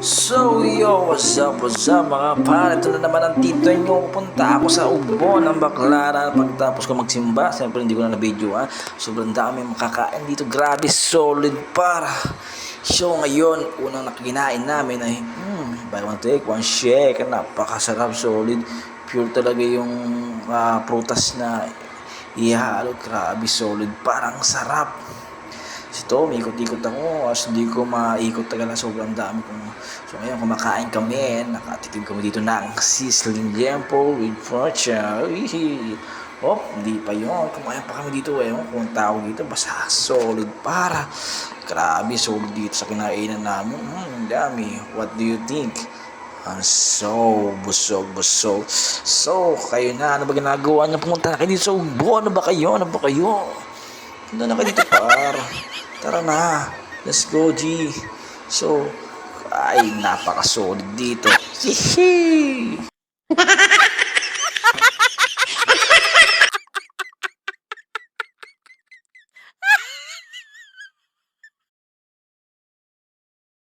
So yo, what's up, what's up mga pare? Ito na naman ang tito nyo. Punta ako sa Ugbo ng Baclaran pagtapos ko magsimba. Siyempre hindi ko na na-video ha. Sobrang dami makakain dito. Grabe, solid para. So ngayon, unang nakikinain namin ay hmm, buy one take, one shake. Napakasarap, solid. Pure talaga yung ah, prutas na ihalo. Grabe, solid. Parang sarap. Si Tom, ikot-ikot ako. As hindi ko maikot talaga sobrang dami kong... So ngayon, kumakain kami. Nakatikim kami dito ng sizzling lempo with fortune. Oh, hindi pa yun. Kumain pa kami dito. Eh. Kung tawag dito, basta solid para. Grabe, solid dito sa kinainan namin. Hmm, dami. What do you think? Ang so, busog, busog. So, kayo na, ano ba ginagawa niyo? Pumunta na kayo dito sa Ugbo. Ano ba kayo? Ano ba kayo? Punta na kayo dito, par. Tara na. Let's go, G. So, ay, napaka-solid dito. Hihi!